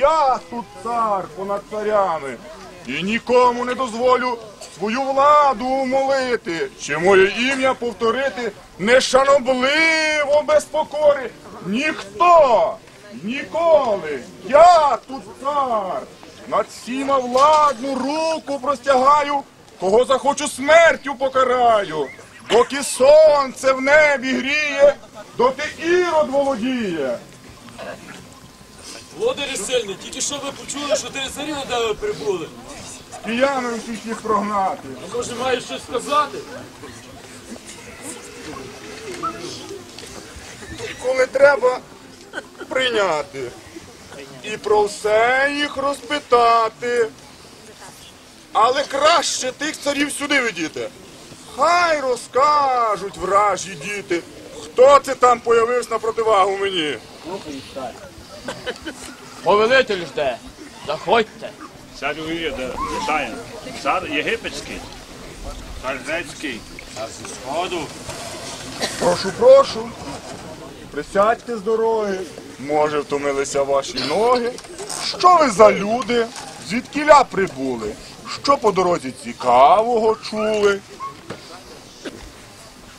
Я тут цар понад царями. І нікому не дозволю свою владу умолити, чи моє ім'я повторити нешанобливо без покори. Ніхто, ніколи. Я тут цар. Над всіма владну руку простягаю, кого захочу смертю покараю. Доки сонце в небі гріє, доти ірод володіє. Володарі сильні, тільки що ви почули, що три царі на тебе прибули. Киянам всіх їх прогнати. А може маєш щось сказати? Коли треба прийняти. І про все їх розпитати. Але краще тих царів сюди ведіте. Хай розкажуть вражі діти, хто це там появився на противагу мені. Повелитель жде. Заходьте. Цар Юрія вітає. Цар єгипетський, цар грецький, цар зі сходу. Прошу, прошу. Присядьте з дороги. Може, втомилися ваші ноги. Що ви за люди? Звідкіля прибули? Що по дорозі цікавого чули?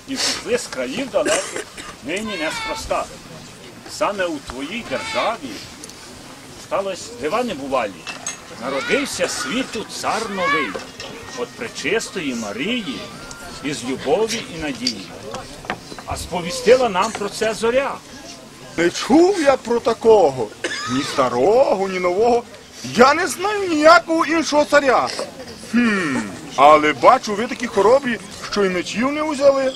І пішли з країв далеких, нині неспроста. Саме у твоїй державі сталося дива небувалі. Народився світу цар новий, от пречистої Марії, із любові і надії. А сповістила нам про це зоря. Не чув я про такого. Ні старого, ні нового. Я не знаю ніякого іншого царя. Хм, але бачу, ви такі хоробрі, що й мечів не узяли.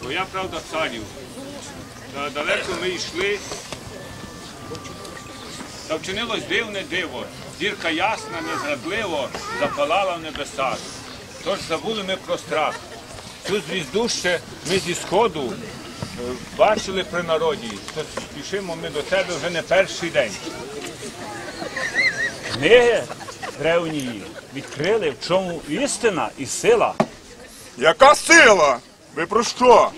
Твоя правда царів. Та далеко ми йшли. Та вчинилось дивне диво. Зірка ясна, незрадливо запалала в небесах. Тож забули ми про страх. Цю звізду ще ми зі сходу е, бачили при народі. То спішимо ми до тебе вже не перший день. Книги древнії відкрили, в чому істина і сила. Яка сила? Ви про що?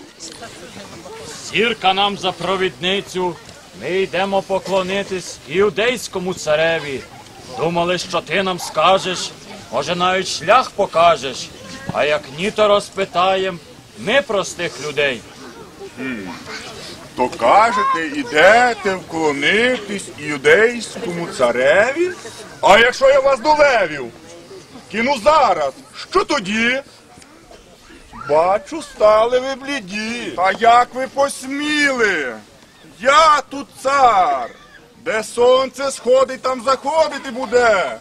Зірка нам за провідницю. Ми йдемо поклонитись іудейському цареві. Думали, що ти нам скажеш, може навіть шлях покажеш. А як ні, то розпитаєм ми простих людей. То кажете, ідете вклонитись юдейському цареві? А якщо я вас до левів? Кину зараз. Що тоді? Бачу, стали ви бліді. Та як ви посміли? Я тут цар. Де сонце сходить, там заходити буде.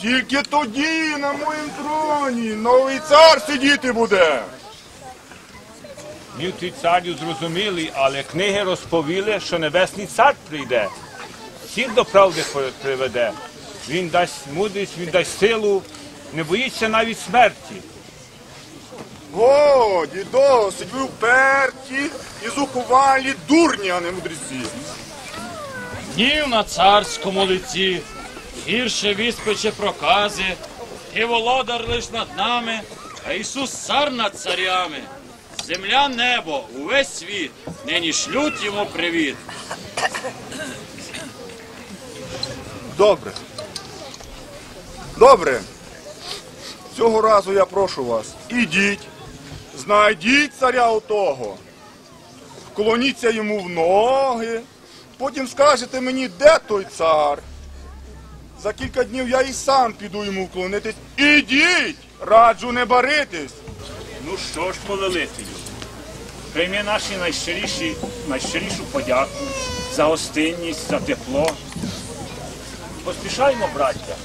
Тільки тоді на моїм троні новий цар сидіти буде. Твій царю зрозумілий, але книги розповіли, що небесний цар прийде. Всіх до правди приведе. Він дасть мудрість, він дасть силу, не боїться навіть смерті. Годі, досить, ви вперті і зухвалі дурні, а не мудреці. Гнів на царському лиці, гірше віспече прокази, ти володар лиш над нами, а Ісус цар над царями. Земля, небо, увесь світ, нині шлють йому привіт. Добре. Добре. Цього разу я прошу вас, ідіть, знайдіть царя отого, вклоніться йому в ноги, потім скажете мені, де той цар. За кілька днів я і сам піду йому вклонитись. Ідіть! Раджу не баритись. Ну що ж, повелителю, прийми наші найщиріші, найщирішу подяку за гостинність, за тепло. Поспішаймо, браття,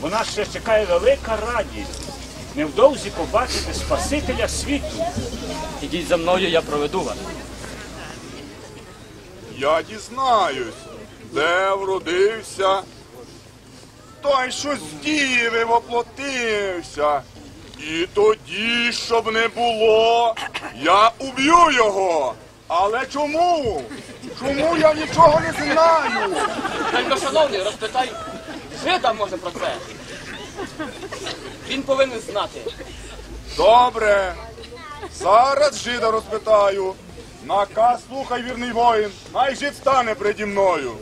бо нас ще чекає велика радість. Невдовзі побачити Спасителя світу. Ідіть за мною, я проведу вас. Я дізнаюсь, де вродився, той, що з діви воплотився. І тоді, щоб не було, я уб'ю його. Але чому? Чому я нічого не знаю? Шановний, розпитай жида може про це. Він повинен знати. Добре. Зараз жида розпитаю. Наказ слухай, вірний воїн, най жид стане переді мною.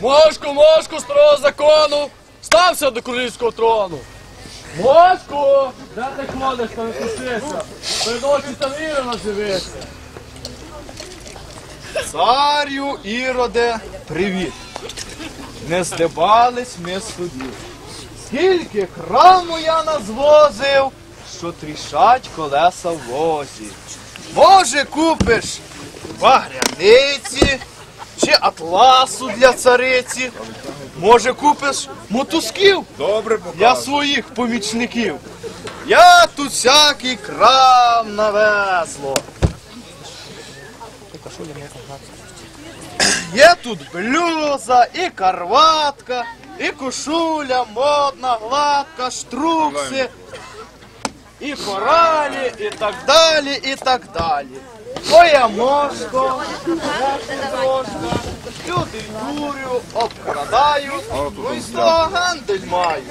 Мошку, мошку старого закону, стався до королівського трону. Мошку, де ти ходиш, та не кусися? Приночі там Ірина живеться. Царю Іроде, привіт! Не здибались ми судів. Скільки краму я назвозив, що трішать колеса в возі. Може, купиш багряниці чи атласу для цариці. Може, купиш мотузків Добре, для своїх помічників. Я тут всякий крам навезло. Є тут блюза, і карватка, і кошуля, модна, гладка, штрукси, і коралі, і так далі, і так далі. Моя мошко, мошка, люди дурю, обкрадаю, ну і слова гандель маю.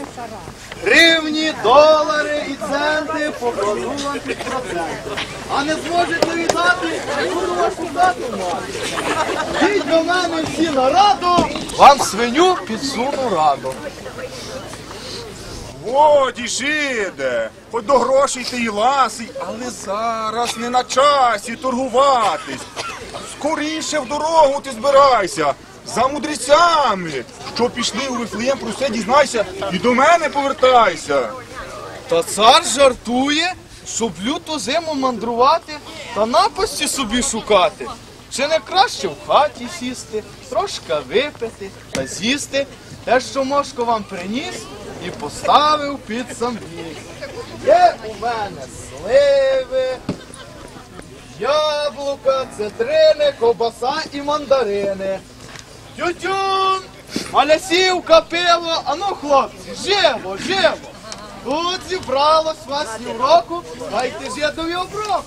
Гривні, долари і центи покладу вам під проценти. А не зможете віддати, буду вашу хату мати. Йдіть до мене всі на раду, вам свиню підсуну раду. Воді, жиде, хоч до грошей ти й ласий, але зараз не на часі торгуватись. Скоріше в дорогу ти збирайся, за мудрецями, що пішли у Вифлеєм, про все дізнайся і до мене повертайся. Та цар жартує, щоб люту зиму мандрувати та напасті собі шукати. Чи не краще в хаті сісти, трошки випити та з'їсти те, що Мошко вам приніс і поставив під самбіг. Є у мене сливи, яблука, цитрини, ковбаса і мандарини. Тютюн, малясівка, пиво, а ну хлопці, живо, живо. Тут зібралось вас півроку, дайте жидові оброк.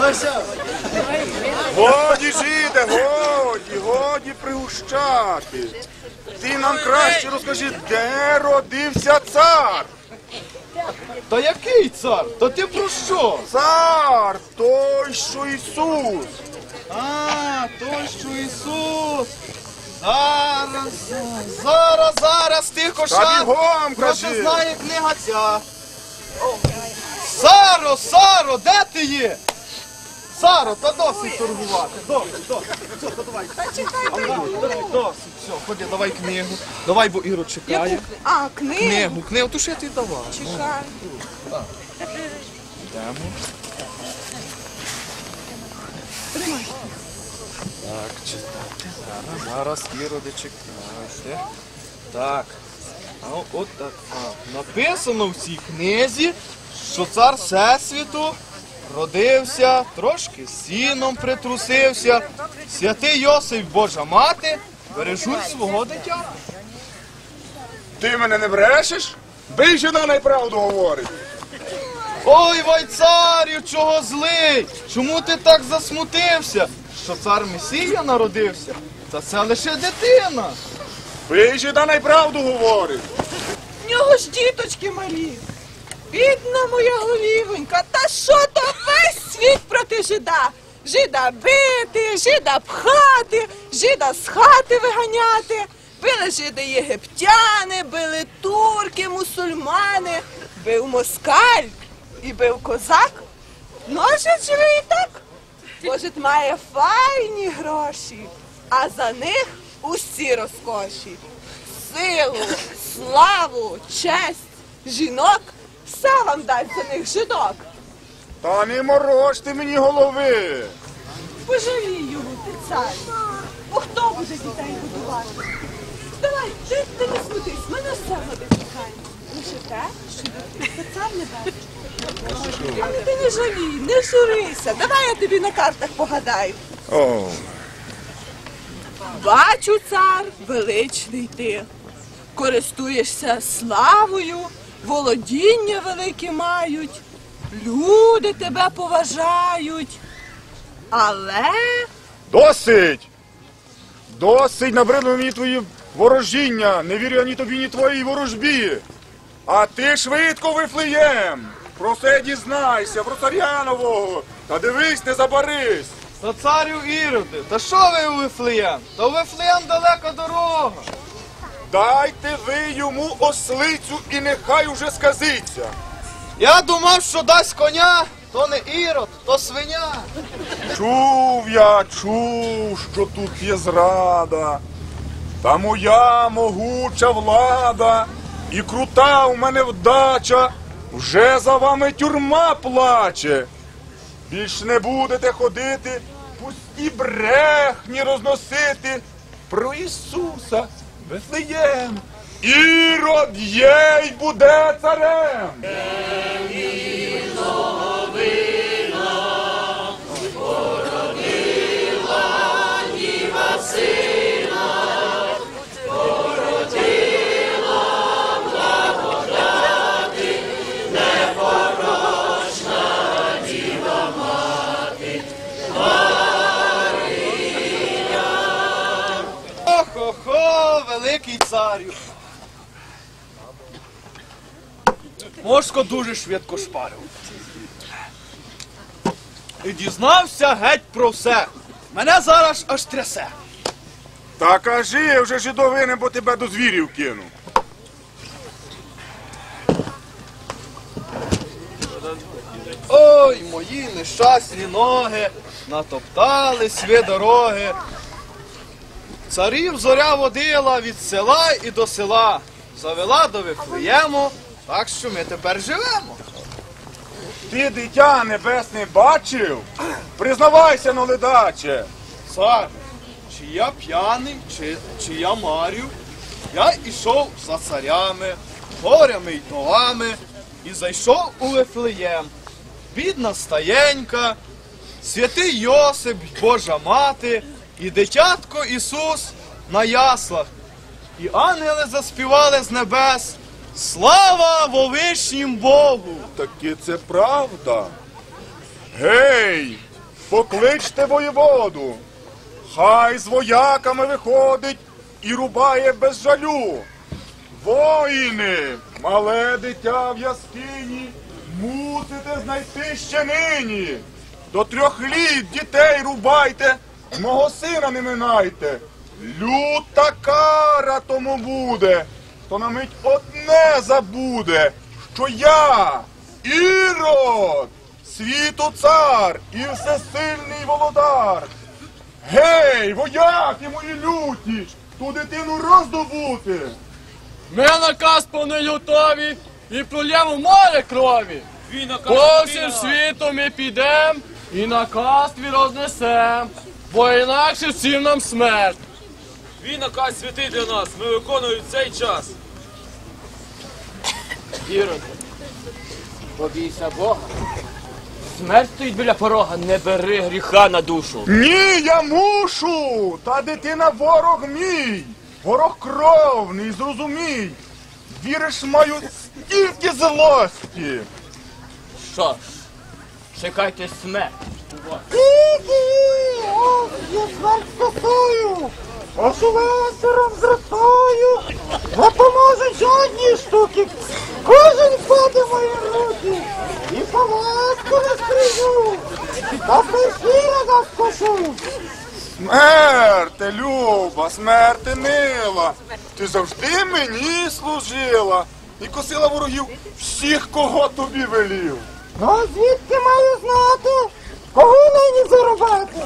Леся, Годі, жиде, годі, годі пригущати. Ти нам краще розкажи, де родився цар? Та який цар? Та ти про що? Цар, той, що Ісус. А, той, що Ісус. Зараз, зараз, зараз, тихо, Та шан. бігом Про це кажи. знає книга ця. Саро, Саро, де ти є? Саро, та досить торгувати. Досить, досить. Все, та давай. Ага, досить, досить. Все, ходи, давай книгу. Давай, бо Іро чекає. А, книгу. Книгу, книгу, то що я тобі давав? Чекай. Так, читати. Зараз, зараз, Іроди, чекайте. Так. А от так. А, написано в цій книзі, що цар Всесвіту родився, трошки сіном притрусився. Святий Йосип, Божа мати, бережуть свого дитя. Ти мене не брешеш? Бий жена найправду говорить. Ой, вай царю, чого злий? Чому ти так засмутився? Що цар Месія народився? Та це лише дитина. Бий жена найправду говорить. В нього ж діточки малі. Бідна моя голівонька, та що то весь світ проти жида? Жида бити, жида пхати, жида з хати виганяти. Били жиди єгиптяни, били турки, мусульмани, бив москаль і бив козак. Може, живе і так. Може, має файні гроші, а за них усі розкоші. Силу, славу, честь, жінок, все вам дасть за них жидок. Та не морочте мені голови. Пожалій його, ти цар. Бо хто буде дітей годувати? Давай, ти, ти не смутись, мене все буде кохання. Лише те, що ти цар не дасть. Але ти не жалій, не журися. Давай я тобі на картах погадаю. О, Бачу, цар, величний ти. Користуєшся славою, володіння великі мають, люди тебе поважають. Але досить! Досить набридли мені твої ворожіння. Не вірю я ні тобі, ні твоїй ворожбі. А ти швидко вифлеєм. Про все дізнайся, про царя нового. Та дивись, не забарись. Та царю Іроди, та що ви у Вифлеєм? Та у Вифлеєм далека дорога. Дайте ви йому ослицю і нехай уже сказиться. Я думав, що дасть коня, то не Ірод, то свиня. Чув я, чув, що тут є зрада. Та моя могуча влада і крута у мене вдача, вже за вами тюрма плаче. Більш не будете ходити, пусті брехні розносити про Ісуса Вифлеєм. Ірод їй буде царем. Великий царю. Мошко дуже швидко шпарив. І дізнався геть про все. Мене зараз аж трясе. Та кажи вже жидовини, бо тебе до звірів кину. Ой, мої нещасні ноги, натоптались ви дороги. Царів зоря водила від села і до села, завела до Вифлеєму, так що ми тепер живемо. Ти дитя небесне бачив? Признавайся, ноледаче. Цар, чи я п'яний, чи, чи я марю, я ішов за царями, горями й долами, і зайшов у Вифлеєм. Бідна стаєнька, святий Йосип, Божа мати, і дитятко Ісус на яслах. І ангели заспівали з небес. Слава вовишнім Богу! Таки це правда. Гей, покличте воєводу. Хай з вояками виходить і рубає без жалю. Воїни, мале дитя в яскині, мусите знайти ще нині. До трьох літ дітей рубайте, мого сина не минайте. Люта кара тому буде, то на мить одне забуде, що я, Ірод, світу цар і всесильний володар. Гей, вояки мої люті, ту дитину роздобути. Ми наказ повний готові і прольємо море крові. По всім світу ми підем і наказ твій рознесем, бо інакше всім нам смерть. Він наказ святий для нас. Ми виконуємо цей час. Іроде, побійся Бога. Смерть стоїть біля порога, не бери гріха на душу. Ні, я мушу, та дитина ворог мій, ворог кровний, зрозумій. Віриш, маю стільки злості. Що ж, чекайте смерть. Я смерть стосую, оживесером зростаю, не поможуть жодні штуки, кожен впаде мої руки, і не скрижу, та перфіра нас скошу. Смерте, люба, смерте мила. Ти завжди мені служила! І косила ворогів всіх, кого тобі велів. Ну звідки маю знати, кого нині зарубати?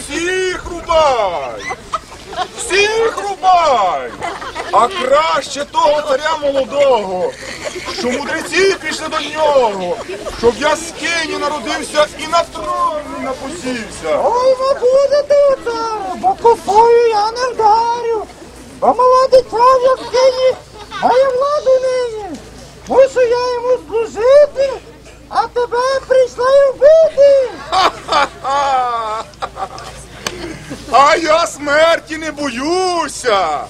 Всіх рубай! Всіх рубай! А краще того царя молодого, що мудреці пішли до нього, щоб я з Кині народився і на троні напосівся. Ой, не будете удару, бо косою я не вдарю, бо мала дитя в яскині має владу нині. Мушу я йому служити, а тебе прийшла й вбити. Ха-ха! А я смерті не боюся.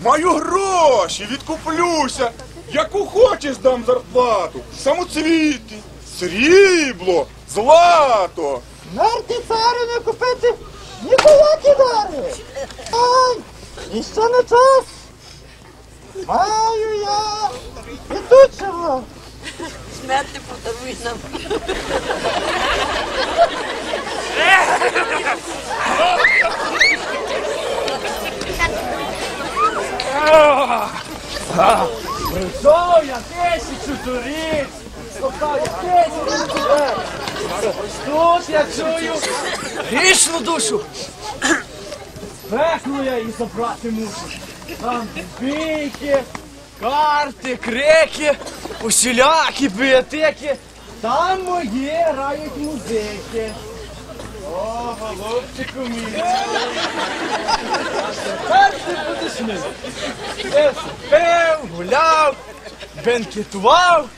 Маю гроші, відкуплюся. Яку хочеш дам зарплату. Самоцвіти, срібло, злато. Смерті царю не купити ніякі дари. Ай, і ще не час. Маю я і Смерти подаруй нам. Прийшов я тисячу туриць, я тисячу туриць. Тут я чую грішну душу. Пекло я і забрати мушу. Там бійки, карти, крики, усілякі біотеки. Там мої грають музики. О, голубчику мій. Тепер ти будеш. Я пив, гуляв, бенкетував,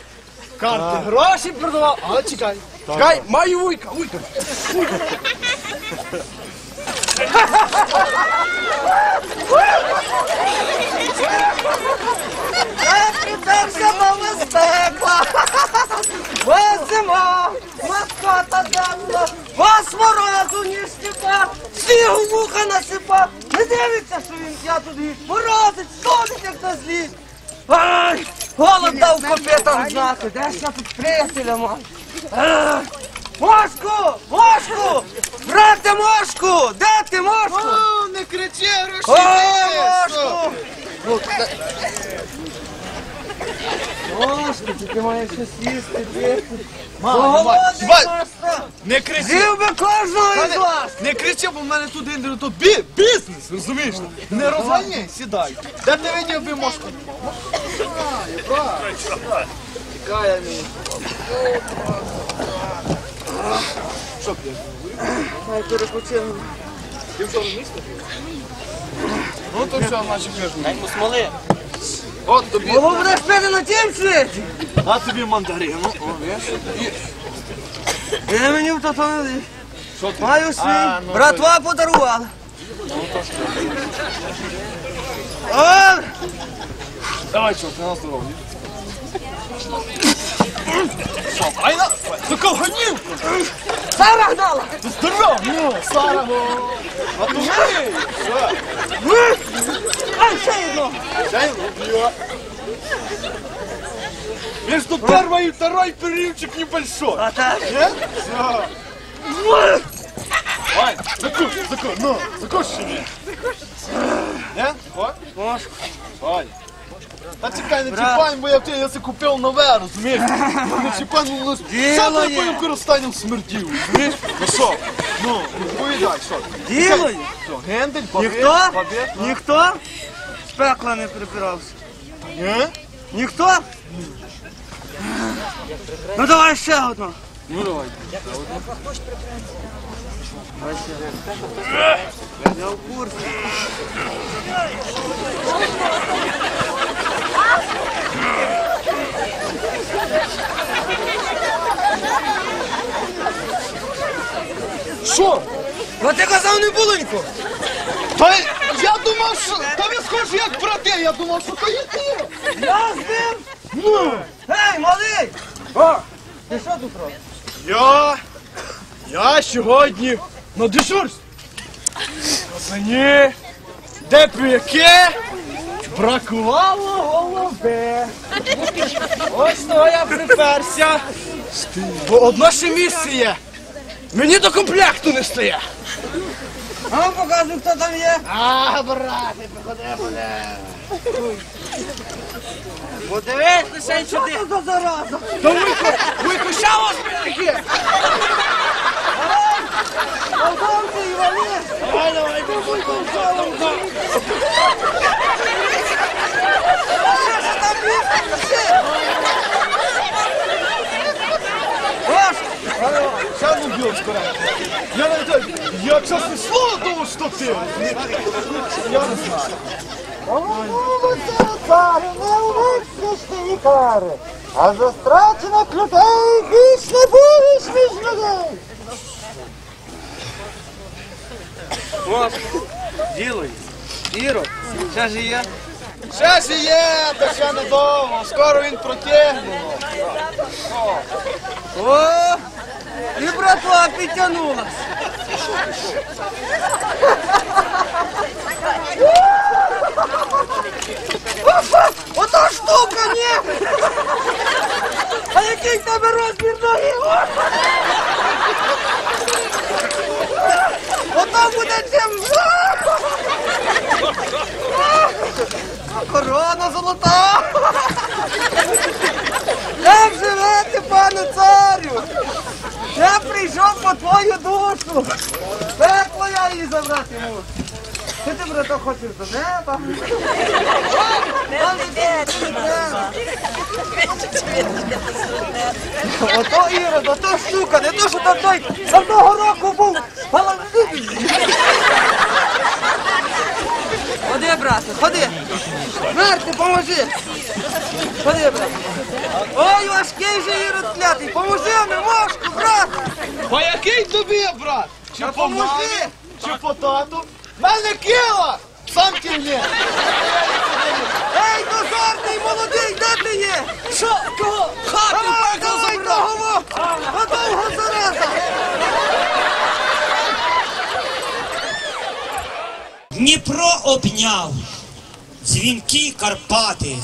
карти гроші продавав. Але чекай, чекай, маю вуйка, вуйка. Приперся мама темна, вас морозу ні степа, снігу вуха насипа. Не дивиться, що він я тут їсть. Морозить, як на злість. Ай, голод дав копитам знати, де ж я тут приятеля маю. Мошку, мошку, брате мошку, де ти мошку? О, не кричи, О, мошку. Мошку, ти маєш щось їсти, пити. Голодний просто. Не кричи! З'їв би кожного із вас. Не кричи, бо в мене тут індер, то бі, бізнес, розумієш? Не розганяй, сідай. Де ти видів би мошку? Тікає мені. Що ти? Ну то все, наші кажуть. Смоли. От тобі, Бо будеш пити на тім світі. а тобі мандарину. Я мені в то не ти? Маю свій. Ну, Братва подарувала. Давай, чорт, на здоров'я. Що, файна? До колганів! Сара гнала. Здоров, ну, Сара, ну. А то ми, що? Ай, ще одно. Дай рубля. Между первой и второй периодчик небольшой. А так. Нет? Все. Вань, закушай, закушай, ну, закушай мне. Нет? Вот. Мошку. Вань. Та чекай, не чіпай, бо я тебе я це купив нове, розумієш? Не чіпай, ну, ну, ти є. по використанням розумієш? Ну що? Ну, відповідай, що? Діло гендель, бабет, Ніхто? бабет? Ніхто з пекла не припирався. Ні? Ніхто? Ну давай ще одно. Ну давай. Я в курсі. Що? Ну ти казав не було нікого. Та я думав, що... Та ви схожі як брати, я думав, що то є ти. Я з ним? Ну. Гей, малий! О, ти що тут робиш? Я. Я сьогодні на дежурстві. Мені де п'яке бракувало голови. Ось того я приперся. Бо одно ще місце є. Мені до комплекту не стає. А ну покажи, хто там є. А, брате, походи, походи. Подивись, лише сюди. Що це за зараза? Та вуйко, вуйко, ща вас п'яке. Полковці і вали. Давай, давай, вуйко, вуйко. Що ж там є? Ось, Скоренько. Я не знаю, я чесне слово думав, що ти. Я не знаю. Кари, а за страчених людей більш не будеш між людей. Діло є. Іро, ще ж є. Ще ж є, та ще недовго. Скоро він протягне. О, і братва підтягнулась. Опа, Ота штука, ні! А який тебе розмір ноги? кличем! Корона золота! Як живете, пане царю? Прийшов по твою душу. Пекло я її забрати мушу. Ти ти, брато, хочеш до неба? Ото Ірод, ото штука, не то, що там той з одного року був. Ходи, брате, ходи. Мерти, поможи. Ходи, брате. Ой, важкий же Ірод клятий, поможи мені, мошку, брат. По який тобі, брат? Чи Та по поможи. мамі, чи по тату? Мене кила! Сам кивні! Ей, дозорний, молодий, де ти є? Що? Кого? Хату, давай того! Подовго зараза! Дніпро обняв, дзвінки Карпати,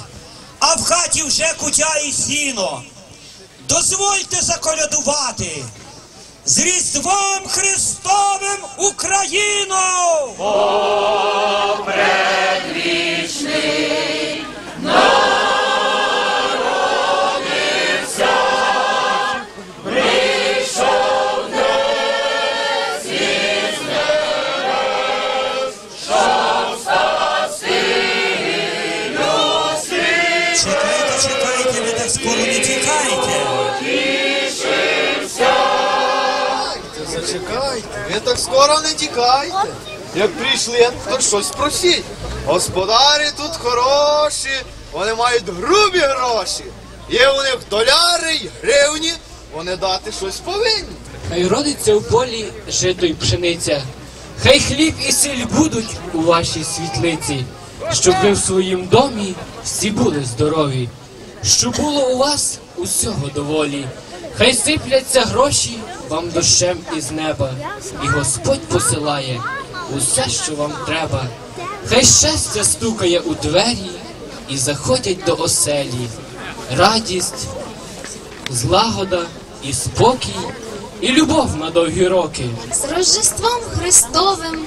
а в хаті вже кутя і сіно. Дозвольте заколядувати з Різдвом Христовим Україну! Чекайте, чекайте, ви так скоро не тікайте. Зачекайте, ви так скоро не тікайте. Як прийшли, то щось просіть. Господарі тут хороші, вони мають грубі гроші. Є у них доляри й гривні, вони дати щось повинні. Хай родиться у полі жито й пшениця, хай хліб і сіль будуть у вашій світлиці, щоб ви в своїм домі всі були здорові, щоб було у вас усього доволі. Хай сипляться гроші вам дощем із неба, і Господь посилає усе, що вам треба. Хай щастя стукає у двері і заходять до оселі. Радість, злагода і спокій, і любов на довгі роки. з Рождеством Христовим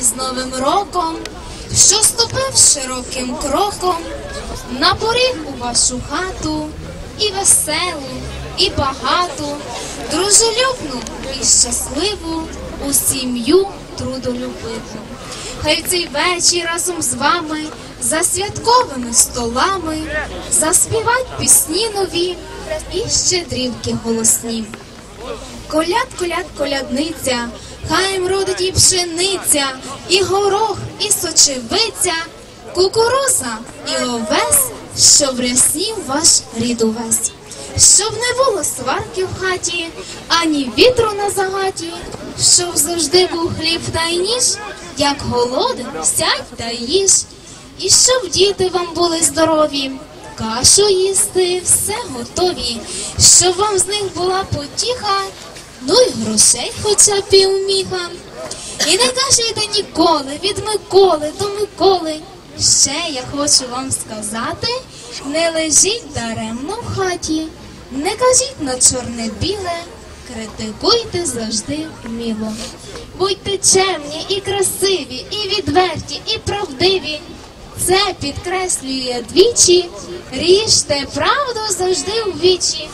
і з Новим роком, що ступив широким кроком на поріг у вашу хату, і веселу, і багату, дружелюбну і щасливу, у сім'ю трудолюбиву. Хай цей вечір разом з вами за святковими столами заспівать пісні нові і щедрівки голосні. Коляд, коляд, колядниця, хай їм родить і пшениця, і горох, і сочевиця, кукуруза і овес, щоб ряснів ваш рід увесь. Щоб не було сварки в хаті, ані вітру на загаті, щоб завжди був хліб та й ніж, як голоден, сядь та їж. І щоб діти вам були здорові, кашу їсти все готові, щоб вам з них була потіха, ну й грошей хоча б півміха. І не кажете ніколи від Миколи до Миколи. Ще я хочу вам сказати, не лежіть даремно в хаті, не кажіть на чорне-біле, критикуйте завжди вміло. Будьте чемні і красиві, і відверті, і правдиві. Це підкреслює двічі, ріжте правду завжди у вічі.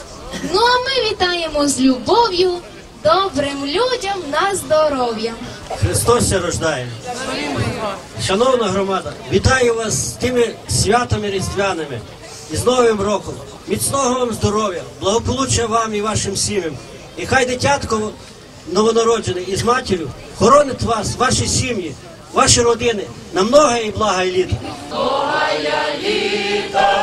Ну а ми вітаємо з любов'ю, добрим людям на здоров'я. Христос рождає. Шановна громада, вітаю вас з тими святами різдвяними і з Новим роком. Міцного вам здоров'я, благополуччя вам і вашим сім'ям. І хай дитятко новонароджене із матір'ю хоронить вас, ваші сім'ї, ваші родини на много і блага і літ. А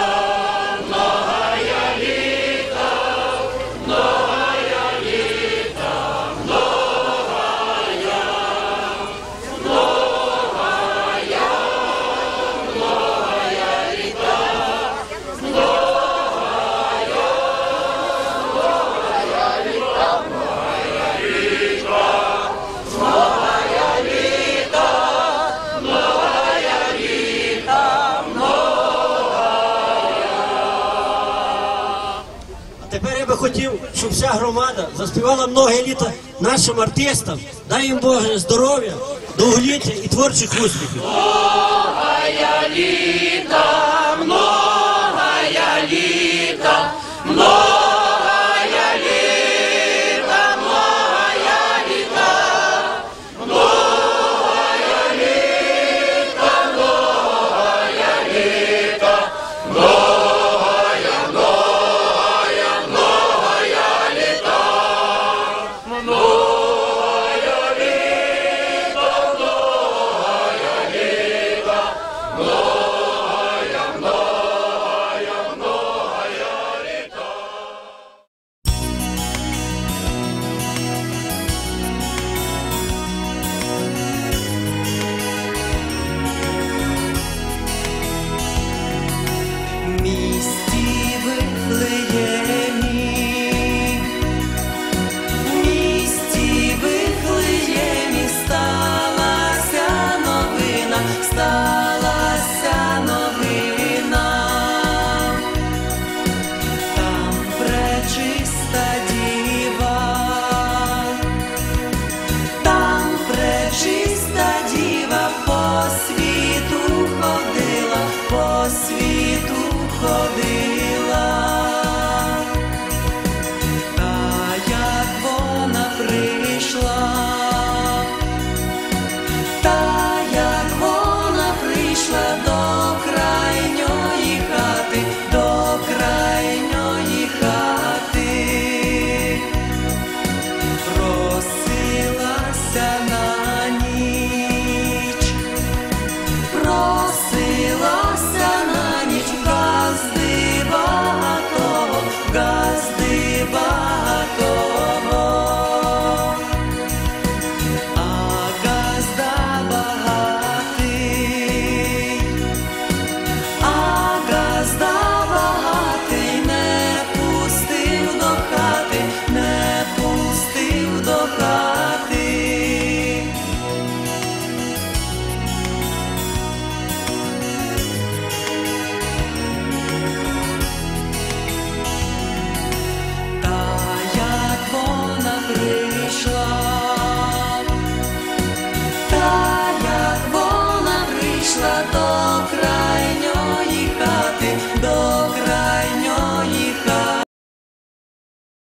громада заспівала многе літа нашим артистам. Дай їм Боже здоров'я, довголіття і творчих успіхів.